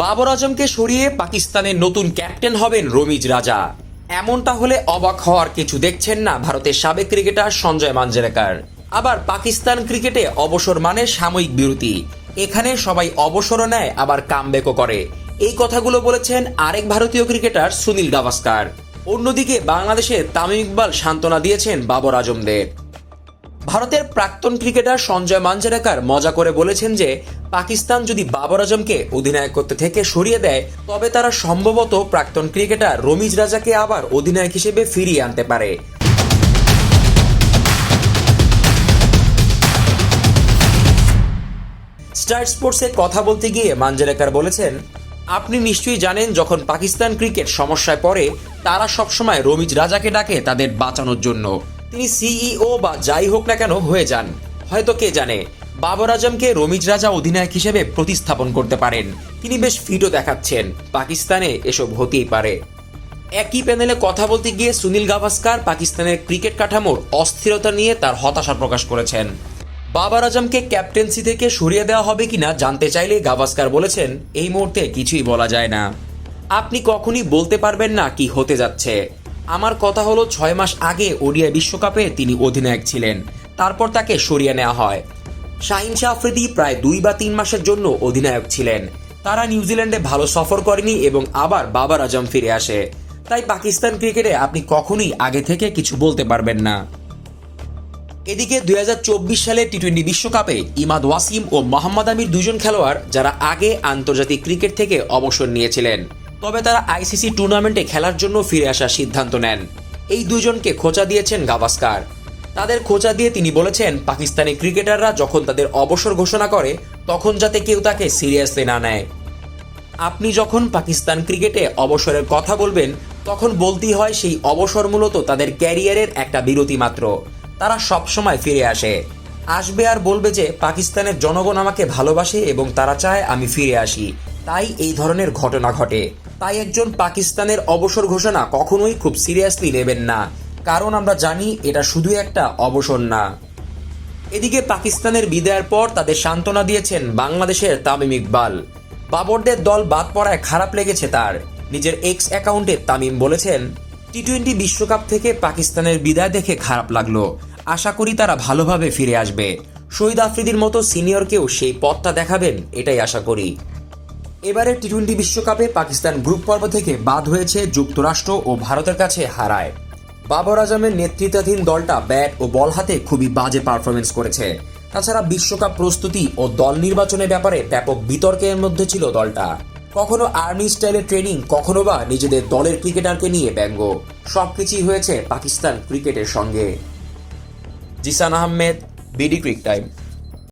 বাবর আজমকে সরিয়ে পাকিস্তানের নতুন ক্যাপ্টেন হবেন রমিজ রাজা। এমনটা হলে অবাক হওয়ার কিছু দেখছেন না ভারতের সাবেক ক্রিকেটার সঞ্জয় মাঞ্জরেকার। আবার পাকিস্তান ক্রিকেটে অবসর মানে সাময়িক বিরতি। এখানে সবাই অবসরও নেয়, আবার কামব্যাকও করে। এই কথাগুলো বলেছেন আরেক ভারতীয় ক্রিকেটার সুনীল গাভাস্কার। অন্যদিকে বাংলাদেশে তামিম ইকবাল সান্ত্বনা দিয়েছেন বাবর আজমদের। ভারতের প্রাক্তন ক্রিকেটার সঞ্জয় মাঞ্জারেকার মজা করে বলেছেন যে, পাকিস্তান যদি বাবর আজমকে অধিনায়কত্ব থেকে সরিয়ে দেয়, তবে তারা সম্ভবত প্রাক্তন ক্রিকেটার রমিজ রাজাকে আবার অধিনায়ক হিসেবে ফিরিয়ে আনতে পারে। স্টার স্পোর্টসে কথা বলতে গিয়ে মাঞ্জারেকার বলেছেন, আপনি নিশ্চয়ই জানেন, যখন পাকিস্তান ক্রিকেট সমস্যায় পড়ে, তারা সবসময় রমিজ রাজাকে ডাকে তাদের বাঁচানোর জন্য। তিনি সিইও বা যাই হোক না কেন হয়ে যান। হয়তো কে জানে, বাবর আজমকে রমিজ রাজা অধিনায়ক হিসেবে প্রতিস্থাপন করতে পারেন। তিনি বেশ ফিটও দেখাচ্ছেন, পাকিস্তানে এসব হতেই পারে। একই প্যানেলে কথা বলতে গিয়ে সুনীল গাভাস্কার পাকিস্তানের ক্রিকেট কাঠামোর অস্থিরতা নিয়ে তার হতাশা প্রকাশ করেছেন। বাবার আজমকে ক্যাপ্টেন্সি থেকে সরিয়ে দেওয়া হবে কিনা জানতে চাইলে গাভাস্কার বলেছেন, এই মুহূর্তে কিছুই বলা যায় না। আপনি কখনই বলতে পারবেন না কি হতে যাচ্ছে। আমার কথা হলো ছয় মাস আগে ওডিআই বিশ্বকাপে তিনি অধিনায়ক ছিলেন। তারপর তাকে সরিয়ে নেওয়া হয়। শাহিন শাহ আফ্রিদি প্রায় দুই বা তিন মাসের জন্য অধিনায়ক ছিলেন। তারা নিউজিল্যান্ডে ভালো সফর করেনি এবং আবার বাবার আজম ফিরে আসে। তাই পাকিস্তান ক্রিকেটে আপনি কখনোই আগে থেকে কিছু বলতে পারবেন না। এদিকে দুই হাজার চব্বিশ সালে টি টোয়েন্টি বিশ্বকাপে ইমাদ ওয়াসিম ও মোহাম্মদ আমির দুজন খেলোয়াড় যারা আগে আন্তর্জাতিক ক্রিকেট থেকে অবসর নিয়েছিলেন। তবে তারা আইসিসি টুর্নামেন্টে খেলার জন্য ফিরে আসার সিদ্ধান্ত নেন। এই দুজনকে খোঁচা দিয়েছেন গাভাস্কার। তাদের খোঁচা দিয়ে তিনি বলেছেন, পাকিস্তানি ক্রিকেটাররা যখন তাদের অবসর ঘোষণা করে, তখন যাতে কেউ তাকে সিরিয়াসলি না নেয়। আপনি যখন পাকিস্তান ক্রিকেটে অবসরের কথা বলবেন, তখন বলতেই হয় সেই অবসর মূলত তাদের ক্যারিয়ারের একটা বিরতি মাত্র। তারা সবসময় ফিরে আসে। আসবে আর বলবে যে, পাকিস্তানের জনগণ আমাকে ভালোবাসে এবং তারা চায় আমি ফিরে আসি। তাই এই ধরনের ঘটনা ঘটে। তাই একজন পাকিস্তানের অবসর ঘোষণা কখনোই খুব সিরিয়াসলি নেবেন না। কারণ আমরা জানি এটা শুধু একটা অবসর না। এদিকে পাকিস্তানের বিদায়ের পর তাদের সান্ত্বনা দিয়েছেন বাংলাদেশের তামিম ইকবাল। বাবরদের দল বাদ পড়ায় খারাপ লেগেছে তার। নিজের এক্স অ্যাকাউন্টে তামিম বলেছেন টি টোয়েন্টি বিশ্বকাপ থেকে পাকিস্তানের বিদায় দেখে খারাপ লাগল। আশা করি তারা ভালোভাবে ফিরে আসবে। শহীদ আফ্রিদির মতো সিনিয়রকেও সেই পথটা দেখাবেন, এটাই আশা করি। এবারে টি টোয়েন্টি বিশ্বকাপে পাকিস্তান গ্রুপ পর্ব থেকে বাদ হয়েছে যুক্তরাষ্ট্র ও ভারতের কাছে হারায়। বাবর আজমের নেতৃত্বাধীন দলটা ব্যাট ও বল হাতে খুবই বাজে পারফরমেন্স করেছে। তাছাড়া বিশ্বকাপ প্রস্তুতি ও দল নির্বাচনের ব্যাপারে ব্যাপক বিতর্কের মধ্যে ছিল দলটা। কখনো আর্মি স্টাইলে ট্রেনিং, কখনো বা নিজেদের দলের ক্রিকেটারকে নিয়ে ব্যঙ্গ। সবকিছুই হয়েছে পাকিস্তান ক্রিকেটের সঙ্গে। Zeeshan Ahmed, BD cric time.